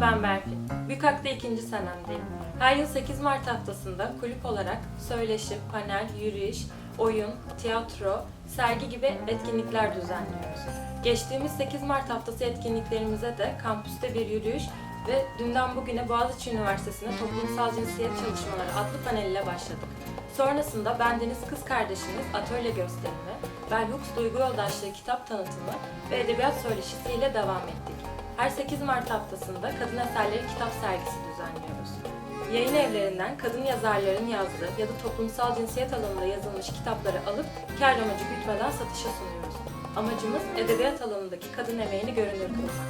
ben Berfin. Büyükak'ta ikinci senemdeyim. Her yıl 8 Mart haftasında kulüp olarak söyleşi, panel, yürüyüş, oyun, tiyatro, sergi gibi etkinlikler düzenliyoruz. Geçtiğimiz 8 Mart haftası etkinliklerimize de kampüste bir yürüyüş ve dünden bugüne Boğaziçi Üniversitesi'ne toplumsal cinsiyet çalışmaları adlı paneliyle başladık. Sonrasında Bendeniz Kız Kardeşiniz atölye gösterimi, Bell Hooks Duygu Yoldaşlığı kitap tanıtımı ve edebiyat söyleşisiyle devam ettik. Her 8 Mart haftasında Kadın Eserleri Kitap Sergisi düzenliyoruz. Yayın evlerinden kadın yazarların yazdığı ya da toplumsal cinsiyet alanında yazılmış kitapları alıp kar amacı gütmeden satışa sunuyoruz. Amacımız edebiyat alanındaki kadın emeğini görünür kılmak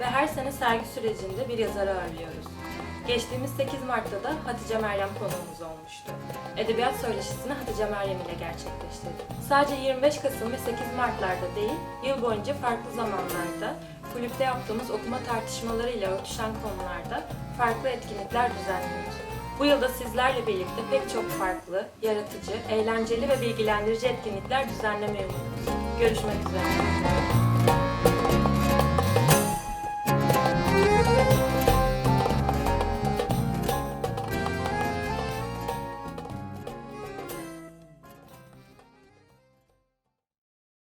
ve her sene sergi sürecinde bir yazarı ağırlıyoruz. Geçtiğimiz 8 Mart'ta da Hatice Meryem konuğumuz olmuştu. Edebiyat söyleşisini Hatice Meryem ile gerçekleştirdik. Sadece 25 Kasım ve 8 Mart'larda değil, yıl boyunca farklı zamanlarda kulüpte yaptığımız okuma tartışmalarıyla örtüşen konularda farklı etkinlikler düzenliyoruz. Bu yılda sizlerle birlikte pek çok farklı, yaratıcı, eğlenceli ve bilgilendirici etkinlikler düzenlemeyi umuyoruz. Görüşmek üzere.